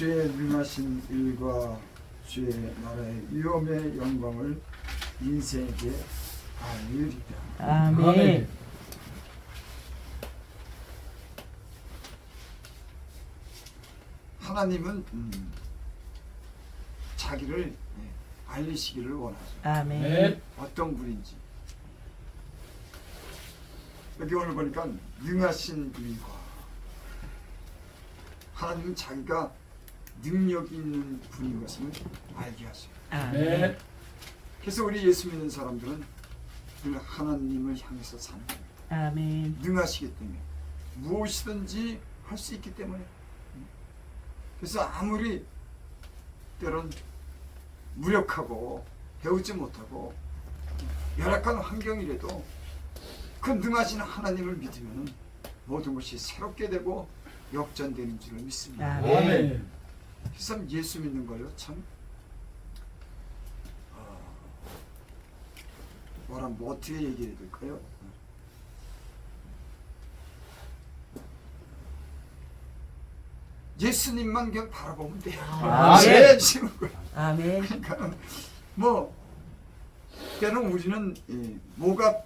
주의 능하신 일과 주의 나라의 위엄의 영광을 인생에게 알리리라. 아멘. 하나님은 음, 자기를 예, 알리시기를 원하죠. 아멘. 네. 어떤 분인지. 여기 오늘 보니까 능하신 일과 하나님은 자기가 능력 있는 분인 것을 알게 하세요. 아멘. 네. 그래서 우리 예수 믿는 사람들은 늘 하나님을 향해서 사는 겁니다. 아멘. 능하시기 때문에 무엇이든지 할 수 있기 때문에 그래서 아무리 때론 무력하고 배우지 못하고 열악한 환경이라도 그 능하신 하나님을 믿으면 모든 것이 새롭게 되고 역전되는 줄을 믿습니다. 아멘. 그래서 예수 믿는 걸요 참 어, 뭐라 뭐 어떻게 얘기해야 될까요? 예수님만 그냥 바라보면 돼요. 아멘. 거예요. 아멘. 그러니까 뭐 때는 우리는 이, 뭐가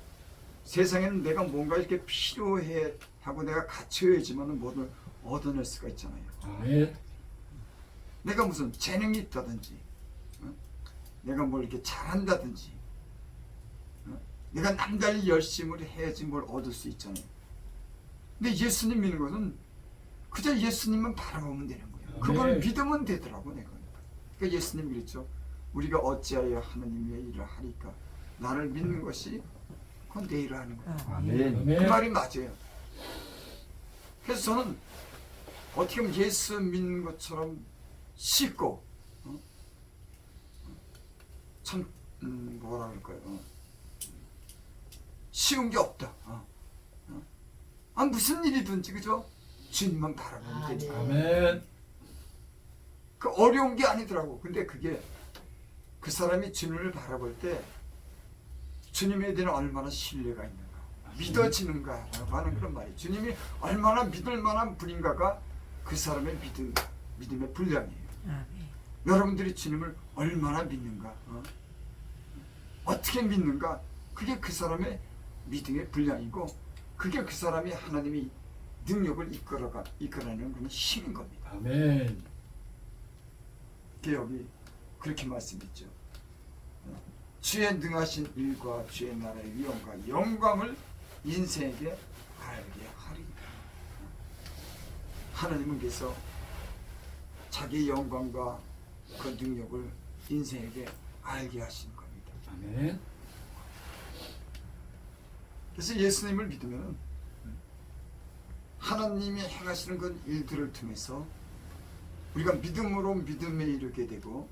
세상에는 내가 뭔가 이렇게 필요해 하고 내가 갖춰야지만 뭐를 얻어낼 수가 있잖아요. 아멘. 내가 무슨 재능이 있다든지, 어? 내가 뭘 이렇게 잘한다든지, 어? 내가 남달리 열심을 해야지 뭘 얻을 수 있잖아요. 근데 예수님 믿는 것은 그저 예수님만 바라보면 되는 거예요. 그걸 네. 믿으면 되더라고 내가. 그러니까 예수님 그랬죠. 우리가 어찌하여 하나님의 일을 하니까 나를 믿는 것이 그건 내 일을 하는 거야. 아멘. 아멘. 그 말이 맞아요. 그래서 저는 어떻게 보면 예수 믿는 것처럼 쉽고 어? 참 음, 뭐라 그럴까요? 어. 쉬운 게 없다. 어. 어. 아 무슨 일이든지 그죠? 주님만 바라보면 되니까. 아멘. 그 어려운 게 아니더라고. 근데 그게 그 사람이 주님을 바라볼 때 주님에 대한 얼마나 신뢰가 있는가, 믿어지는가라고 하는 그런 말이. 주님이 얼마나 믿을 만한 분인가가 그 사람의 믿음, 믿음의 분량이에요. 아멘. 여러분들이 주님을 얼마나 믿는가, 어? 어떻게 믿는가, 그게 그 사람의 믿음의 분량이고, 그게 그 사람이 하나님이 능력을 이끌어가 이끌어내는 그런 힘인 겁니다. 아멘. 여기 그렇게 말씀했죠. 주의 능하신 일과 주의 나라의 위엄과 영광을 인생에게 알게 하리라. 하나님은 그래서 자기 영광과 그 능력을 인생에게 알게 하신 겁니다. 아멘. 그래서 예수님을 믿으면 하나님이 행하시는 그 일들을 통해서 우리가 믿음으로 믿음에 이르게 되고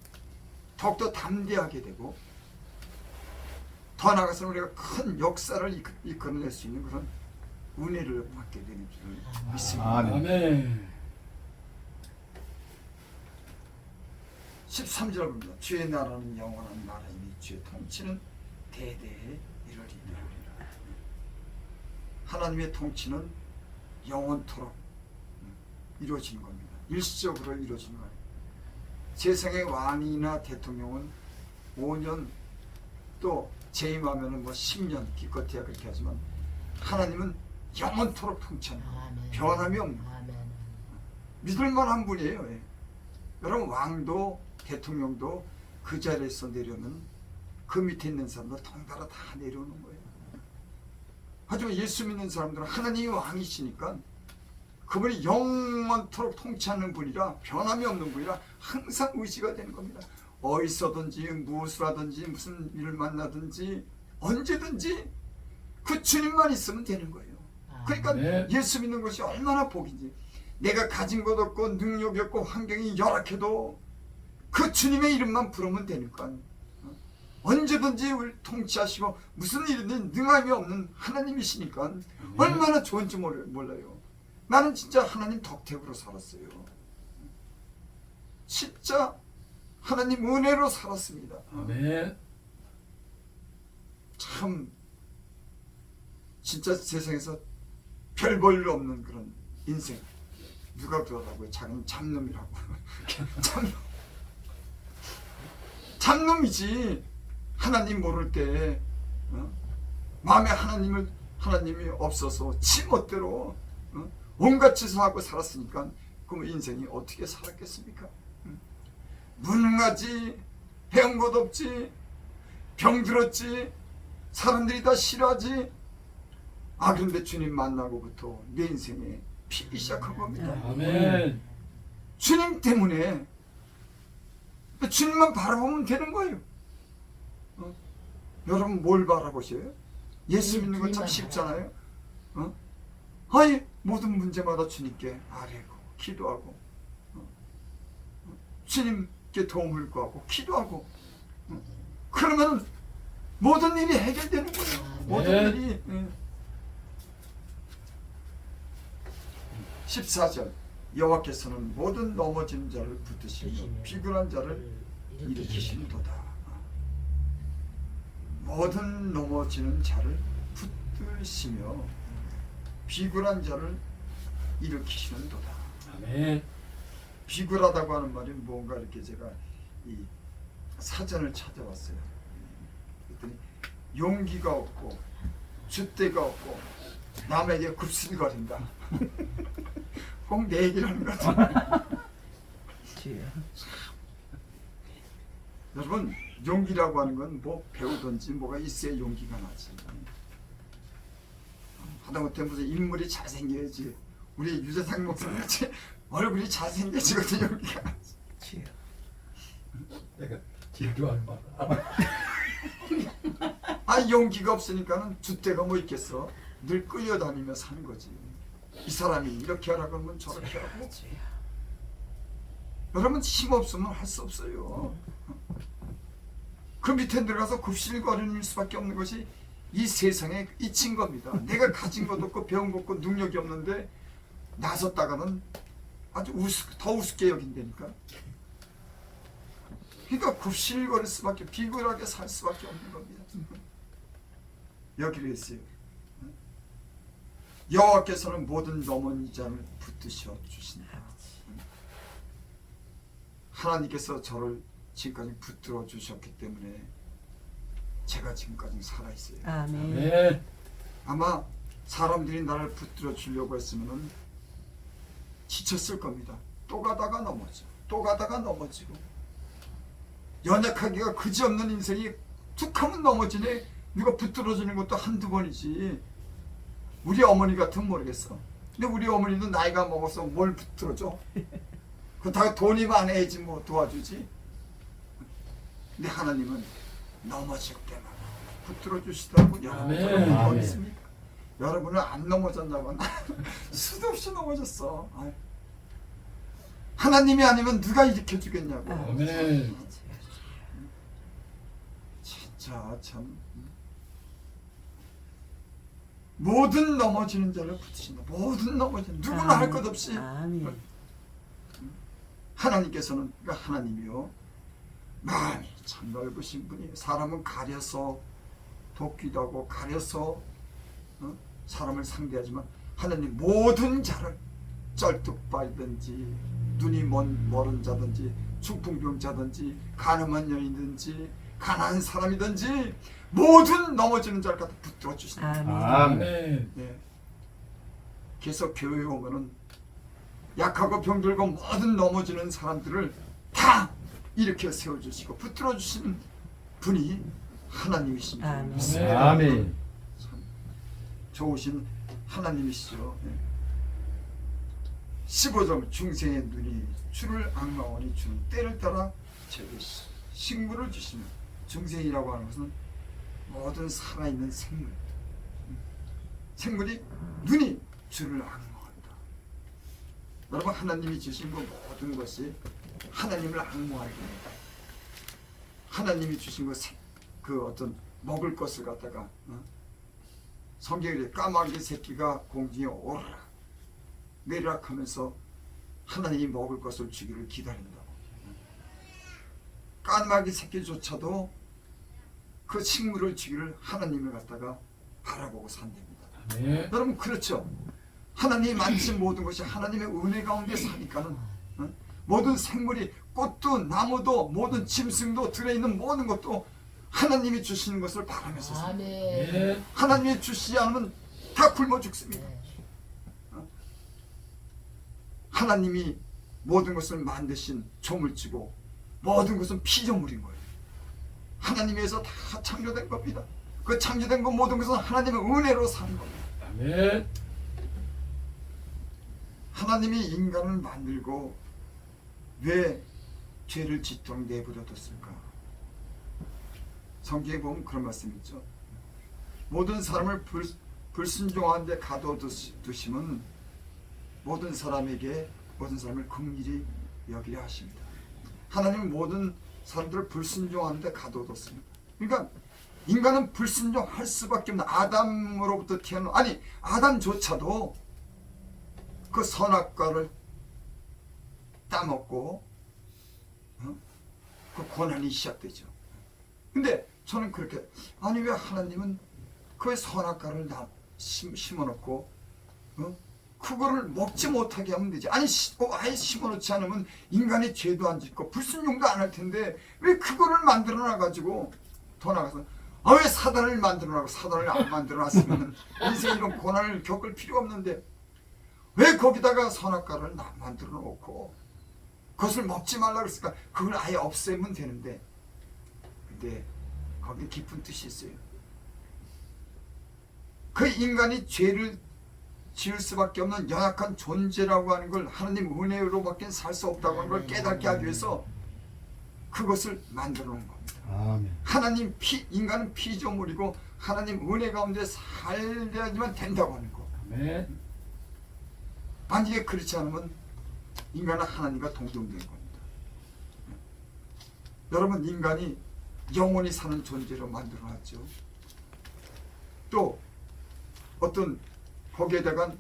더욱더 담대하게 되고 더 나아가서 우리가 큰 역사를 이끌- 이끌어낼 수 있는 그런 은혜를 받게 되는 줄 믿습니다. 아멘. 13절 봅니다. 주의 나라는 영원한 나라이니 주의 통치는 대대에 이르리라. 하나님의 통치는 영원토록 이루어지는 겁니다. 일시적으로 이루어지는 거예요. 세상의 왕이나 대통령은 5년 또 재임하면 뭐 10년 기껏해야 그렇게 하지만 하나님은 영원토록 통치하는 거예요. 변함이 없는 거예요. 믿을 만한 분이에요. 예. 여러분 왕도 대통령도 그 자리에서 내려면 그 밑에 있는 사람들 통달아 다 내려오는 거예요. 하지만 예수 믿는 사람들은 하나님이 왕이시니까 그분이 영원토록 통치하는 분이라 변함이 없는 분이라 항상 의지가 되는 겁니다. 어디서든지 무엇을 하든지 무슨 일을 만나든지 언제든지 그 주님만 있으면 되는 거예요. 그러니까 네. 예수 믿는 것이 얼마나 복인지 내가 가진 것 없고 능력이 없고 환경이 열악해도 그 주님의 이름만 부르면 되니까 어? 언제든지 우리 통치하시고 무슨 일이든 능함이 없는 하나님이시니까 얼마나 좋은지 몰라요 나는 진짜 하나님 덕택으로 살았어요 진짜 하나님 은혜로 살았습니다 아멘. 참 진짜 세상에서 별 볼일 없는 그런 인생 누가 그러라고요? 자기는 참놈이라고. 참놈. 참놈이지. 하나님 모를 때 어? 마음에 하나님을 하나님이 없어서 지 멋대로 어? 온갖 짓을 하고 살았으니까 그럼 인생이 어떻게 살았겠습니까? 응? 무능하지, 해온 것 없지, 병들었지, 사람들이 다 싫어하지. 아 그런데 주님 만나고부터 내 인생에 피기 시작한 겁니다. 아멘. 주님 때문에 주님만 바라보면 되는 거예요. 어? 여러분 뭘 바라보셔요? 예수 믿는 건 참 쉽잖아요. 어? 아니 모든 문제마다 주님께 아뢰고 기도하고 어? 어? 주님께 도움을 구하고 기도하고 어? 그러면 모든 일이 해결되는 거예요. 모든 네. 일이 예. 14절 여호와께서는 모든 넘어지는 자를 붙드시며 비굴한 자를 일으키신도다. 모든 넘어지는 자를 붙드시며 비굴한 자를 일으키시는도다. 아멘. 비굴하다고 하는 말이 뭔가 이렇게 제가 이 사전을 찾아봤어요. 그랬더니 용기가 없고 줏대가 없고 남에게 굽슬거린다. 꼭 내 얘기를 하는 것 같아요. 주여. 여러분 용기라고 하는 건 뭐 배우든지 뭐가 있어야 용기가 나지. 하다못해 무슨 인물이 잘생겨야지. 우리 유재상 목사님 같이 얼굴이 잘생겨지거든 용기가 나지. 내가 질주하는 말. 아 용기가 없으니까는 줏대가 뭐 있겠어. 늘 끌려다니며 사는 거지. 이 사람이 이렇게 하라고 하면 저렇게 하고. 여러분 힘 없으면 할 수 없어요. 그 밑에 들어가서 굽실거리는 수밖에 없는 것이 이 세상에 잊힌 겁니다. 내가 가진 것도 없고 배운 것 없고 능력이 없는데 나섰다가는 아주 우습, 더 우습게 여긴다니까. 그러니까 굽실거릴 수밖에 비굴하게 살 수밖에 없는 겁니다. 여기로 했어요. 여호와께서는 모든 넘은 자를 붙드셔 주신다. 하나님께서 저를 지금까지 붙들어 주셨기 때문에 제가 지금까지 살아 있어요. 아멘. 아멘. 아마 사람들이 나를 붙들어 주려고 했으면은 지쳤을 겁니다. 또 가다가 넘어져. 또 가다가 넘어지고. 연약하기가 그지없는 인생이 툭 하면 넘어지네. 누가 붙들어 주는 것도 한두 번이지. 우리 어머니 같으면 모르겠어. 근데 우리 어머니도 나이가 먹어서 뭘 붙들어 줘? 그렇다고 돈이 많아야지 뭐 도와주지. 근데 하나님은 넘어질 때마다 붙들어 주시더라고. 여러분 아멘. 여러분 어디 아멘. 있습니까? 여러분은 안 넘어졌냐고 나 수도 없이 넘어졌어. 아유. 하나님이 아니면 누가 일으켜 주겠냐고. 아멘. 진짜 참 모든 넘어지는 자를 붙이신다. 모든 넘어지는 누구나 할 것 없이 아멘. 하나님께서는 그러니까 하나님이요 마음이 참 넓으신 분이에요. 사람은 가려서 돕기도 하고 가려서 어? 사람을 상대하지만 하나님 모든 자를 쩔뚝발이든지 눈이 먼 멀은 자든지 중풍병자든지 가늠한 여인든지 가난한 사람이든지 모든 넘어지는 자를 갖다 붙들어 주신다. 아멘. 아멘. 예. 그래서 교회에 오면은 약하고 병들고 모든 넘어지는 사람들을 다 일으켜 세워 주시고 붙들어 주시는 분이 하나님이신 줄 아멘. 아멘. 참 좋으신 하나님이시죠. 예. 15점 중생의 눈이 주를 악마원이 주는 때를 따라 제듯이 식물을 주시며 중생이라고 하는 것은 모든 살아있는 생물 음. 생물이 눈이 주를 악마한다. 여러분 하나님이 주신 것 모든 것이 하나님을 악마하게 합니다. 하나님이 주신 것그 어떤 먹을 것을 갖다가 어? 성경에 까마귀 새끼가 공중에 오르라 내리락하면서 하나님이 먹을 것을 주기를 기다린다고. 까마귀 새끼조차도 그 식물을 주기를 하나님을 갖다가 바라보고 산답니다. 아멘. 여러분 그렇죠. 하나님이 만드신 모든 것이 하나님의 은혜 가운데 사니까는 어? 모든 생물이 꽃도 나무도 모든 짐승도 들어있는 모든 것도 하나님이 주시는 것을 바라면서. 아멘. 네. 하나님이 주시지 않으면 다 굶어 죽습니다. 어? 하나님이 모든 것을 만드신 조물치고 모든 것은 피조물인 거예요. 하나님에서 다 창조된 겁니다. 그 창조된 것 모든 것은 하나님의 은혜로 사는 겁니다. 아멘. 하나님이 인간을 만들고 왜 죄를 짓도록 내버려뒀을까? 성경에 보면 그런 말씀이 있죠. 모든 사람을 불, 불순종한 데 가둬두시면 모든 사람에게 모든 사람을 긍휼히 여기려 하십니다. 하나님은 모든 사람들을 불순종하는 데 가둬뒀습니다. 그러니까 인간은 불순종할 수밖에 없는 아담으로부터 태어난 아니 아담조차도 그 선악과를 따먹고 어? 그 고난이 시작되죠. 근데 저는 그렇게 아니 왜 하나님은 그 선악과를 심어놓고 어? 그거를 먹지 못하게 하면 되지. 아니 시, 어, 아예 심어놓지 않으면 인간이 죄도 안 짓고 불순종도 안 할 텐데 왜 그거를 만들어 놔 가지고 더 나가서 아 왜 사단을 만들어 놔고 사단을 안 만들어 놨으면 인생 이런 고난을 겪을 필요 없는데 왜 거기다가 선악과를 나- 만들어 놓고 그것을 먹지 말라 그랬을까? 그걸 아예 없애면 되는데 근데 거기 깊은 뜻이 있어요. 그 인간이 죄를 지을 수밖에 없는 연약한 존재라고 하는 걸 하나님 은혜로밖에 살 수 없다고 하는 걸 깨닫게 하기 위해서 그것을 만들어 놓은 겁니다. 아멘. 하나님 피 인간은 피조물이고 하나님 은혜 가운데 살려야지만 된다고 하는 거. 아멘. 만약에 그렇지 않으면 인간은 하나님과 동등된 겁니다. 여러분 인간이 영원히 사는 존재로 만들어놨죠. 또 어떤 거기에다가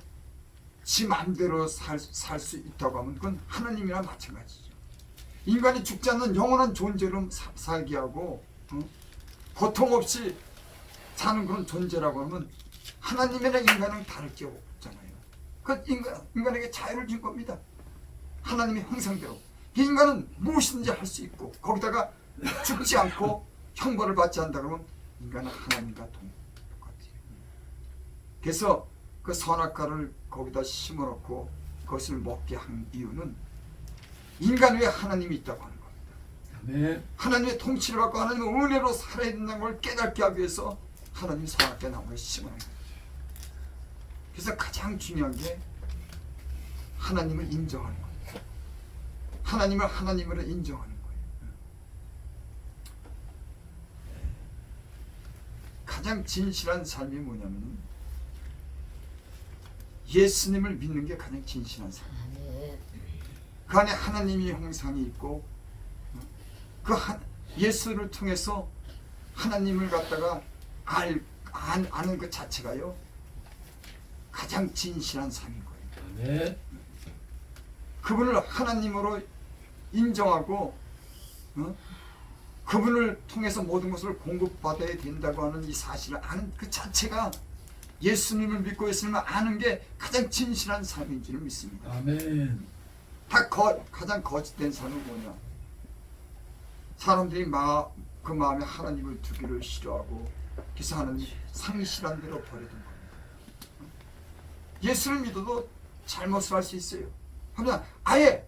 지 마음대로 살 수 있다고 하면 그건 하나님이랑 마찬가지죠. 인간이 죽지 않는 영원한 존재로 사- 살게 하고 어? 고통 없이 사는 그런 존재라고 하면 하나님이나 인간은 다를 게 없잖아요. 그 인간, 인간에게 자유를 준 겁니다. 하나님의 형상대로. 이 인간은 무엇이든지 할 수 있고 거기다가 죽지 않고 형벌을 받지 않는다 그러면 인간은 하나님과 동같아요. 그래서 그 선악과를 거기다 심어놓고 그것을 먹게 한 이유는 인간 위에 하나님이 있다고 하는 겁니다. 아멘. 하나님의 통치를 받고 하나님의 은혜로 살아야 된다는 걸 깨닫게 하기 위해서 하나님이 선악과 나무를 심어놓은 거예요. 그래서 가장 중요한 게 하나님을 인정하는 겁니다. 하나님을 하나님으로 인정하는 거예요. 가장 진실한 삶이 뭐냐면 예수님을 믿는 게 가장 진실한 삶. 아멘. 그 안에 하나님의 형상이 있고 그 한, 예수를 통해서 하나님을 갖다가 알, 안, 아는 그 자체가요 가장 진실한 삶인 거예요. 아멘. 그분을 하나님으로 인정하고 어? 그분을 통해서 모든 것을 공급받아야 된다고 하는 이 사실을 아는 그 자체가 예수님을 믿고 예수님을 아는 게 가장 진실한 삶인 줄 믿습니다. 아멘. 다 거, 가장 거짓된 삶은 뭐냐? 사람들이 마, 그 마음에 하나님을 두기를 싫어하고 그래서 하나님 상실한 대로 버려둔 겁니다. 예수를 믿어도 잘못을 할 수 있어요. 하면 아예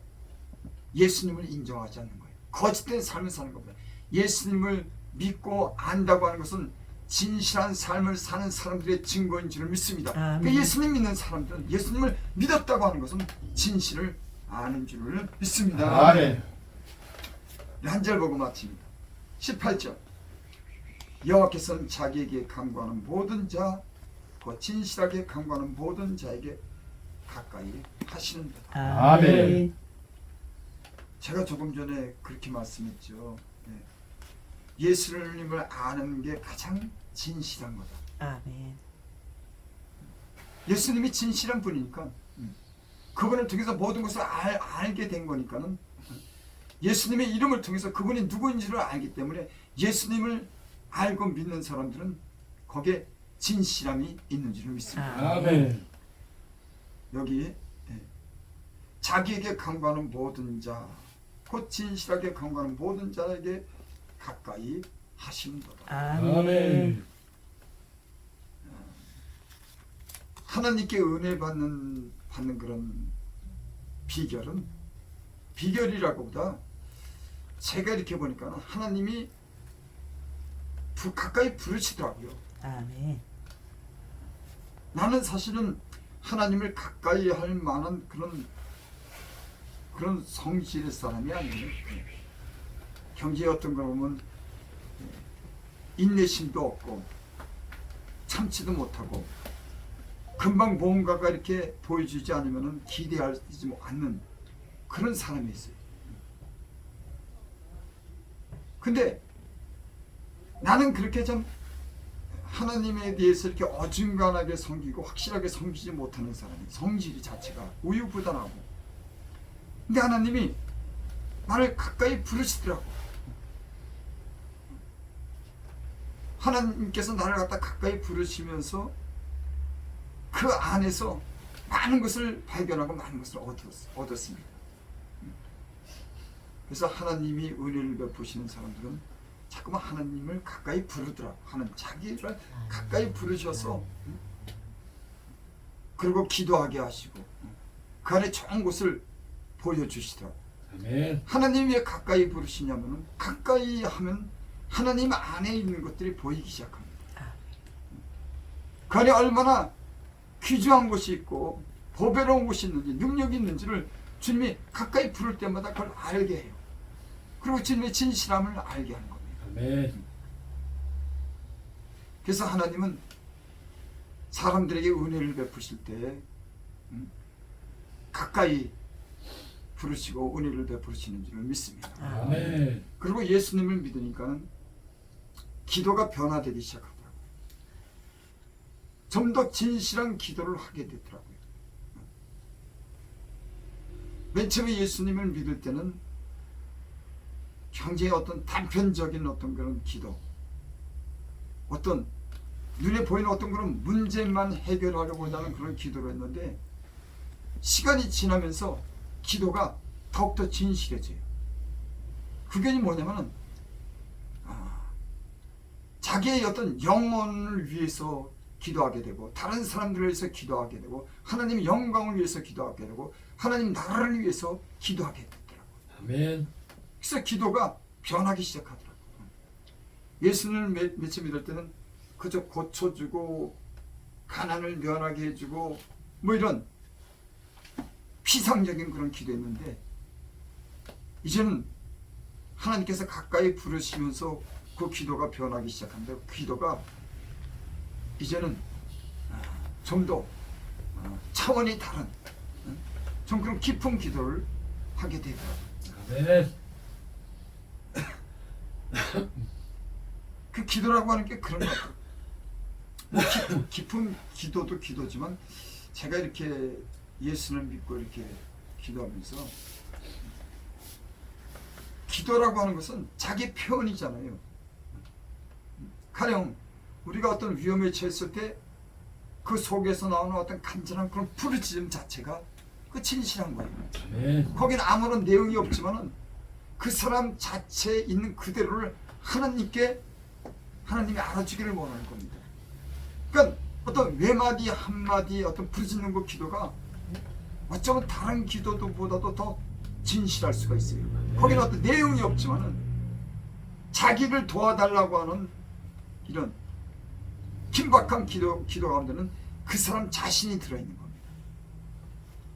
예수님을 인정하지 않는 거예요. 거짓된 삶을 사는 겁니다. 예수님을 믿고 안다고 하는 것은 진실한 삶을 사는 사람들의 증거인 줄을 믿습니다. 그 예수님 믿는 사람들은 예수님을 믿었다고 하는 것은 진실을 아는 줄을 믿습니다. 아멘. 한절 보고 마칩니다. 18절 여호와께서는 자기에게 간구하는 모든 자, 그 진실하게 간구하는 모든 자에게 가까이 하시는다. 아멘. 제가 조금 전에 그렇게 말씀했죠. 예. 예수님을 아는 게 가장 진실한 거다. 아멘. 예수님이 진실한 분이니까 음. 그분을 통해서 모든 것을 알, 알게 된 거니까는 음. 예수님의 이름을 통해서 그분이 누구인지를 알기 때문에 예수님을 알고 믿는 사람들은 거기에 진실함이 있는 줄을 믿습니다. 아멘. 여기 예. 자기에게 강구하는 모든 자, 곧 진실하게 강구하는 모든 자에게 가까이 하심도다. 아멘. 아멘. 하나님께 은혜 받는 받는 그런 비결은 비결이라고보다 제가 이렇게 보니까 하나님이 부, 가까이 부르시더라고요. 아멘. 나는 사실은 하나님을 가까이 할 만한 그런 그런 성질의 사람이 아니에요. 경제에 어떤 걸 보면 인내심도 없고 참지도 못하고 금방 뭔가가 이렇게 보여주지 않으면 기대하지 않는 그런 사람이 있어요. 근데 나는 그렇게 좀 하나님에 대해서 이렇게 어중간하게 섬기고 확실하게 섬기지 못하는 사람이 성질이 자체가 우유부단하고 근데 하나님이 나를 가까이 부르시더라고 하나님께서 나를 갖다 가까이 부르시면서 그 안에서 많은 것을 발견하고 많은 것을 얻었, 얻었 습니다 그래서 하나님이 은혜를 베푸시는 사람들은 자꾸만 하나님을 가까이 부르더라. 하는 자기를 가까이 부르셔서 음, 그리고 기도하게 하시고 음, 그 안에 좋은 것을 보여주시더라고. 아멘. 하나님이 왜 가까이 부르시냐면은 가까이 하면 하나님 안에 있는 것들이 보이기 시작합니다. 그 안에 얼마나 귀중한 것이 있고 보배로운 것이 있는지 능력이 있는지를 주님이 가까이 부를 때마다 그걸 알게 해요. 그리고 주님의 진실함을 알게 하는 겁니다. 아멘. 그래서 하나님은 사람들에게 은혜를 베푸실 때 음, 가까이 부르시고 은혜를 베푸시는 줄 믿습니다. 아멘. 그리고 예수님을 믿으니까 기도가 변화되기 시작하더라고요. 좀 더 진실한 기도를 하게 되더라고요. 맨 처음에 예수님을 믿을 때는 굉장히 어떤 단편적인 어떤 그런 기도, 어떤 눈에 보이는 어떤 그런 문제만 해결하려고 하는 그런 기도를 했는데 시간이 지나면서 기도가 더욱더 진실해져요. 그게 뭐냐면은 아, 자기의 어떤 영혼을 위해서 기도하게 되고 다른 사람들을 위해서 기도하게 되고 하나님 영광을 위해서 기도하게 되고 하나님 나라를 위해서 기도하게 되더라고요. 아멘. 그래서 기도가 변하기 시작하더라고요. 예수님을 매- 며칠 믿을 때는 그저 고쳐주고 가난을 면하게 해주고 뭐 이런 피상적인 그런 기도였는데 이제는 하나님께서 가까이 부르시면서 그 기도가 변하기 시작한다. 그 기도가 이제는 아, 좀더 어, 차원이 다른 응? 좀 그런 깊은 기도를 하게 되더라고요. 아멘. 그 기도라고 하는 게 그런 것 같아요. 뭐 깊은, 깊은 기도도 기도지만 제가 이렇게 예수를 믿고 이렇게 기도하면서 기도라고 하는 것은 자기 표현이잖아요. 가령 우리가 어떤 위험에 처했을 때 그 속에서 나오는 어떤 간절한 그런 부르짖음 자체가 그 진실한 거예요. 아멘. 거기는 아무런 내용이 없지만은 그 사람 자체에 있는 그대로를 하나님께 하나님이 알아주기를 원하는 겁니다. 그러니까 어떤 외마디 한마디 어떤 부르짖는 그 기도가 어쩌면 다른 기도도보다도 더 진실할 수가 있어요. 거기는 어떤 내용이 없지만은 자기를 도와달라고 하는 이런 긴박한 기도 기도 가운데는 그 사람 자신이 들어 있는 겁니다.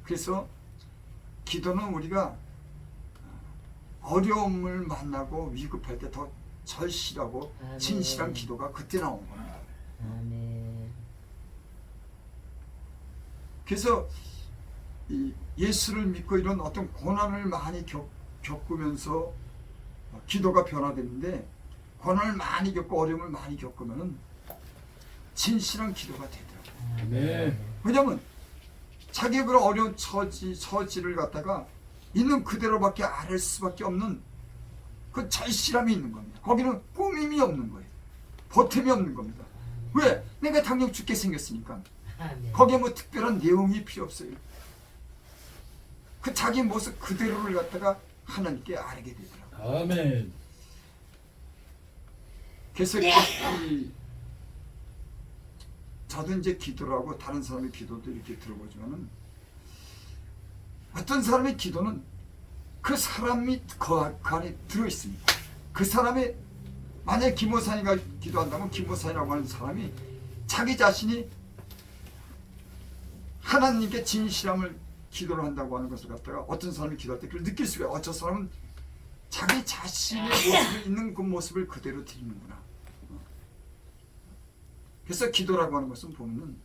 그래서 기도는 우리가 어려움을 만나고 위급할 때 더 절실하고. 진실한 기도가 그때 나오는 겁니다. 그래서 이 예수를 믿고 이런 어떤 고난을 많이 겪, 겪으면서 기도가 변화되는데 고난을 많이 겪고 어려움을 많이 겪으면 진실한 기도가 되더라고요. 아멘. 왜냐면 자기의 그런 어려운 처지, 처지를 갖다가 있는 그대로밖에 알 수밖에 없는 그 절실함이 있는 겁니다. 거기는 꾸밈이 없는 거예요. 보탬이 없는 겁니다. 왜? 내가 당장 죽게 생겼으니까. 거기에 뭐 특별한 내용이 필요 없어요. 그 자기 모습 그대로를 갖다가 하나님께 알게 되더라고요. 아멘. 그래서 이 저도 이제 기도를 하고 다른 사람의 기도도 이렇게 들어보지만은 어떤 사람의 기도는 그 사람이 그, 그 안에 들어 있습니다. 그 사람의 만약 김호산이가 기도한다면 김호산이라고 하는 사람이 자기 자신이 하나님께 진실함을 기도를 한다고 하는 것을 갖다가 어떤 사람이 기도할 때 그걸 느낄 수가 있어요. 어, 저 사람은 자기 자신의 모습을 있는 그 모습을 그대로 드리는구나. 그래서 기도라고 하는 것은 보면은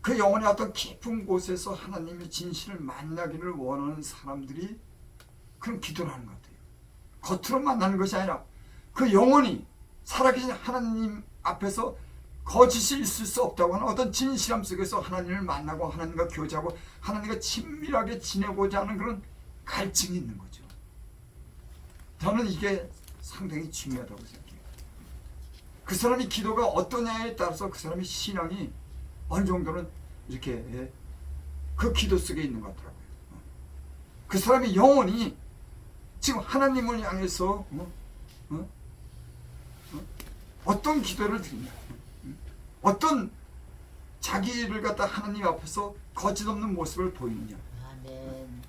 그 영혼의 어떤 깊은 곳에서 하나님의 진실을 만나기를 원하는 사람들이 그런 기도를 하는 것 같아요. 겉으로 만나는 것이 아니라 그 영혼이 살아계신 하나님 앞에서 거짓이 있을 수 없다고 하는 어떤 진실함 속에서 하나님을 만나고 하나님과 교제하고 하나님과 친밀하게 지내고자 하는 그런 갈증이 있는 거죠. 저는 이게 상당히 중요하다고 생각해요. 그 사람이 기도가 어떠냐에 따라서 그 사람의 신앙이 어느 정도는 이렇게 예, 그 기도 속에 있는 것 같더라고요. 어. 그 사람의 영혼이 지금 하나님을 향해서 어? 어? 어? 떤 기도를 드리냐 음? 어떤 자기를 갖다 하나님 앞에서 거짓 없는 모습을 보이느냐 아멘.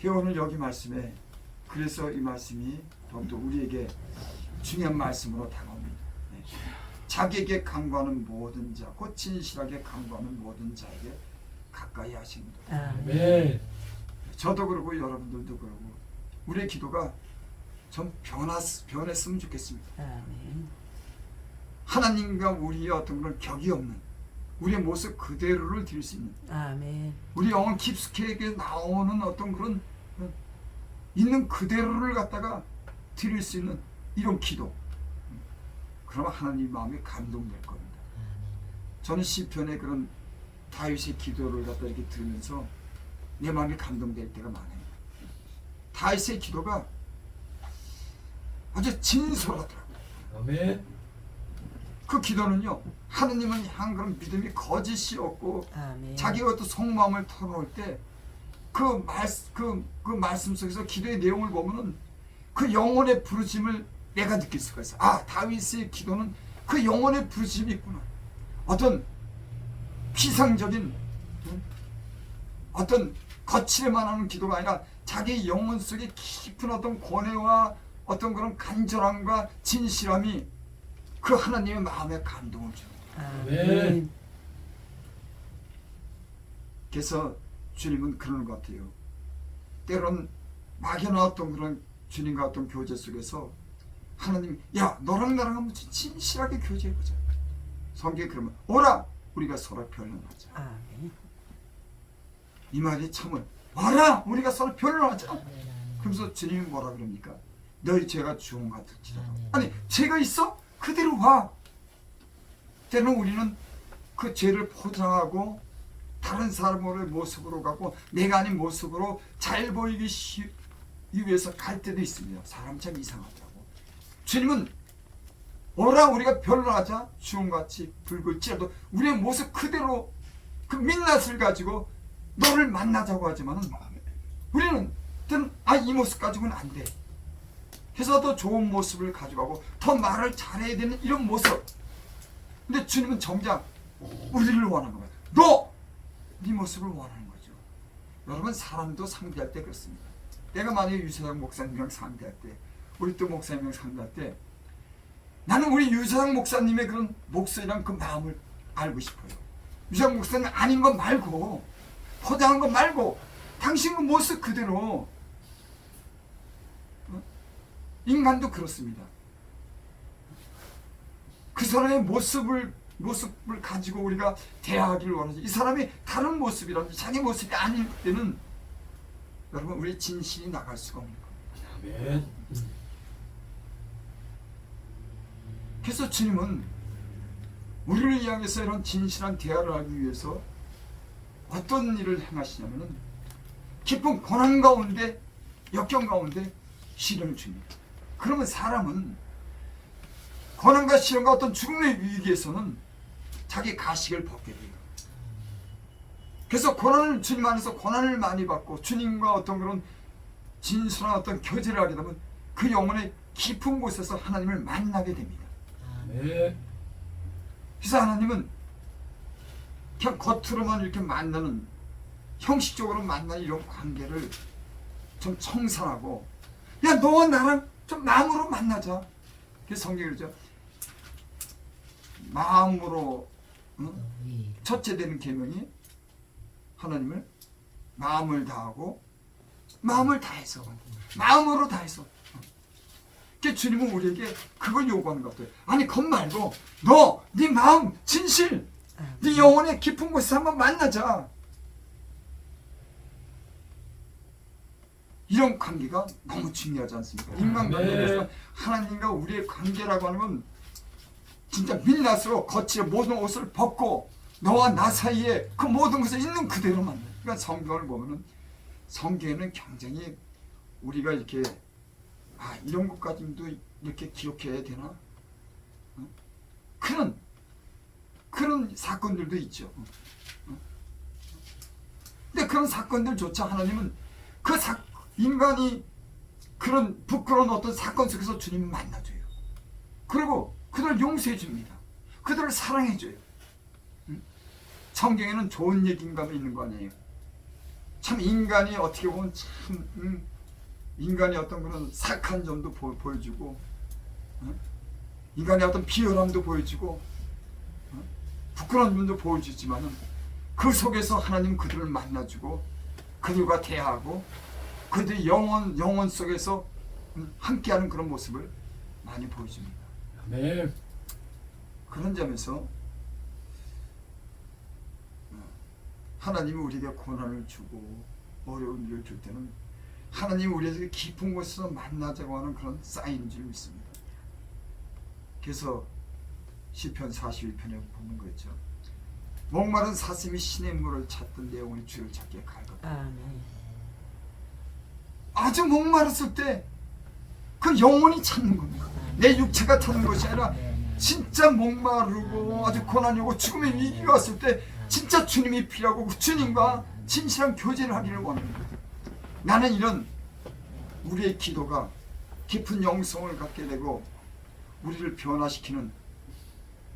그 오늘 여기 말씀에 그래서 이 말씀이 더욱더 우리에게 중요한 말씀으로 다가옵니다. 네. 자기에게 강구하는 모든 자, 곧 진실하게 강구하는 모든 자에게 가까이 하십니다. 아멘. 아멘. 저도 그러고 여러분들도 그러고 우리의 기도가 좀 변화, 변했으면 좋겠습니다. 아멘. 하나님과 우리의 어떤 그런 격이 없는 우리의 모습 그대로를 드릴 수 있는 아멘. 우리 영혼 깊숙하게 나오는 어떤 그런 어, 있는 그대로를 갖다가 드릴 수 있는 이런 기도. 그러면 하나님 마음이 감동될 겁니다. 저는 시편의 그런 다윗의 기도를 갖다 이렇게 들으면서 내 마음이 감동될 때가 많아요. 다윗의 기도가 아주 진솔하더라고요. 아멘. 그 기도는요, 하느님을 향한 그런 믿음이 거짓이 없고 아멘. 자기가 또 속마음을 털어놓을 때 그 말, 그, 그 말씀 속에서 기도의 내용을 보면은 그 영혼의 부르심을 내가 느낄 수가 있어. 아, 다윗의 기도는 그 영혼의 부르심이 있구나. 어떤 피상적인 응? 어떤 거칠에만 하는 기도가 아니라 자기 영혼 속에 깊은 어떤 권해와 어떤 그런 간절함과 진실함이 그 하나님의 마음에 감동을 주는 거예요. 아멘. 그래서 주님은 그러는 것 같아요. 때론 어떤 그런 주님과 어떤 교제 속에서 하나님, 야 너랑 나랑 한번 진실하게 교제해보자. 성경에 그러면 오라 우리가 서로 변론하자. 아멘. 이 말이 참을 와라 우리가 서로 변론하자. 그러면서 주님이 뭐라 그럽니까? 너희 죄가 주홍 같을지라도. 아니 죄가 있어? 그대로 와. 때는 우리는 그 죄를 포장하고 다른 사람의 모습으로 가고 내가 아닌 모습으로 잘 보이기 시- 위해서 갈 때도 있습니다. 사람 참 이상하더라고. 주님은 오라 우리가 변론하자 주홍같이 붉을지라도 우리의 모습 그대로 그 민낯을 가지고 너를 만나자고 하지만은 우리는 때는 아이 모습 가지고는 안 돼. 해서 더 좋은 모습을 가져가고 더 말을 잘해야 되는 이런 모습. 근데 주님은 정작 우리를 원하는 거야. 너! 네 모습을 원하는 거죠. 여러분 사람도 상대할 때 그렇습니다. 내가 만약에 유세장 목사님이랑 상대할 때 우리 또 목사님이랑 상대할 때 나는 우리 유세장 목사님의 그런 목소리랑 그 마음을 알고 싶어요. 유세장 목사님 아닌 것 말고 포장한 것 말고 당신 그 모습 그대로 어? 인간도 그렇습니다. 그 사람의 모습을 모습을 가지고 우리가 대하기를 원하지. 이 사람이 다른 모습이라든지 자기 모습이 아닐 때는 여러분 우리 진실이 나갈 수가 없는 거예요. 아멘. 그래서 주님은 우리를 향해서 이런 진실한 대화를 하기 위해서 어떤 일을 행하시냐면은 깊은 고난 가운데 역경 가운데 시련을 줍니다. 그러면 사람은 고난과 시련과 어떤 죽음의 위기에서는 자기 가식을 벗게 돼요. 그래서 고난을 주님 안에서 고난을 많이 받고 주님과 어떤 그런 진솔한 어떤 교제를 하게 되면 그 영혼의 깊은 곳에서 하나님을 만나게 됩니다. 그래서 하나님은 그냥 겉으로만 이렇게 만나는 형식적으로 만나는 이런 관계를 좀 청산하고 야 너와 나랑 좀 마음으로 만나자. 그래서 성경이 그러죠. 마음으로 응? 예. 첫째 되는 계명이 하나님을 마음을 다하고 마음을 다해서 마음으로 다해서 그 주님은 우리에게 그걸 요구하는 것 같아요. 아니 겁 말고 너 네 마음 진실 네 영혼의 깊은 곳에서 한번 만나자. 이런 관계가 너무 중요하지 않습니까? 인간관계에서 하나님과 우리의 관계라고 하는 건 진짜 민낯으로 거칠어 모든 옷을 벗고 너와 나 사이에 그 모든 것을 있는 그대로 만나. 그러니까 성경을 보면은 성경에는 굉장히 우리가 이렇게 아 이런 것까지도 이렇게 기억해야 되나? 어? 그런 그런 사건들도 있죠. 어? 근데 그런 사건들조차 하나님은 그 사, 인간이 그런 부끄러운 어떤 사건 속에서 주님을 만나줘요. 그리고 그들을 용서해 줍니다. 그들을 사랑해 줘요. 응? 성경에는 좋은 얘기인가 있는 거 아니에요. 참 인간이 어떻게 보면 참 음, 인간의 어떤 그런 사악한 점도 보, 여주고 인간의 어떤 비열함도 보여주고 어? 부끄러운 점도 보여주지만은 그 속에서 하나님 그들을 만나주고 그들과 대하고 그들의 영혼 영혼 속에서 음, 함께하는 그런 모습을 많이 보여줍니다. 아멘. 그런 점에서 어, 하나님이 우리에게 고난을 주고 어려운 일을 줄 때는 하나님이 우리에게 깊은 곳에서 만나자고 하는 그런 사인인 줄 믿습니다. 그래서 시편 41편에 보는 거죠. 목마른 사슴이 신의 물을 찾던 내용의 주를 찾기에 갈것 아멘. 아주 목마르을 때 그 영혼이 찾는 겁니다. 내 육체가 찾는 것이 아니라 진짜 목마르고 아주 고난이 오고 죽음의 위기가 왔을 때 진짜 주님이 필요하고 그 주님과 진실한 교제를 하기를 원합니다. 나는 이런 우리의 기도가 깊은 영성을 갖게 되고 우리를 변화시키는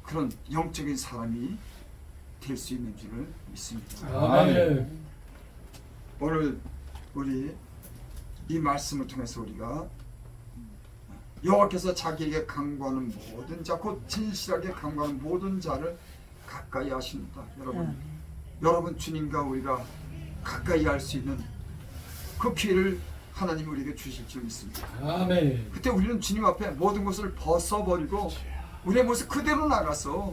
그런 영적인 사람이 될 수 있는 줄을 믿습니다. 아멘. 오늘 우리 이 말씀을 통해서 우리가 여호와께서 자기에게 강구하는 모든 자, 곧 진실하게 강구하는 모든 자를 가까이 하신다. 여러분, 아멘. 여러분 주님과 우리가 가까이 할 수 있는 그 기회를 하나님 우리에게 주실 줄 믿습니다. 아멘. 그때 우리는 주님 앞에 모든 것을 벗어버리고 우리의 모습 그대로 나가서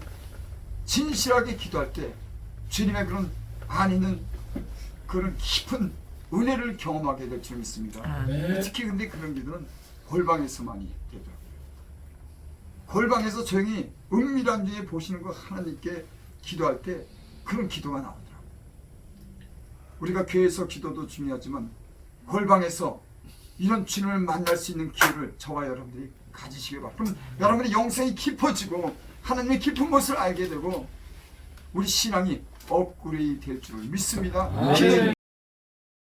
진실하게 기도할 때 주님의 그런 안 있는 그런 깊은 은혜를 경험하게 될 줄 믿습니다. 아멘. 특히 근데 그런 기도는 골방에서만이 되더라고요. 골방에서 조용히 은밀한 중에 보시는 거 하나님께 기도할 때 그런 기도가 나오더라고요. 우리가 교회에서 기도도 중요하지만 골방에서 이런 주님을 만날 수 있는 기회를 저와 여러분들이 가지시길 바랍니다. 그럼 여러분의 영성이 깊어지고 하나님의 깊은 것을 알게 되고 우리 신앙이 업그레이드 될줄 믿습니다. 아멘. 기도해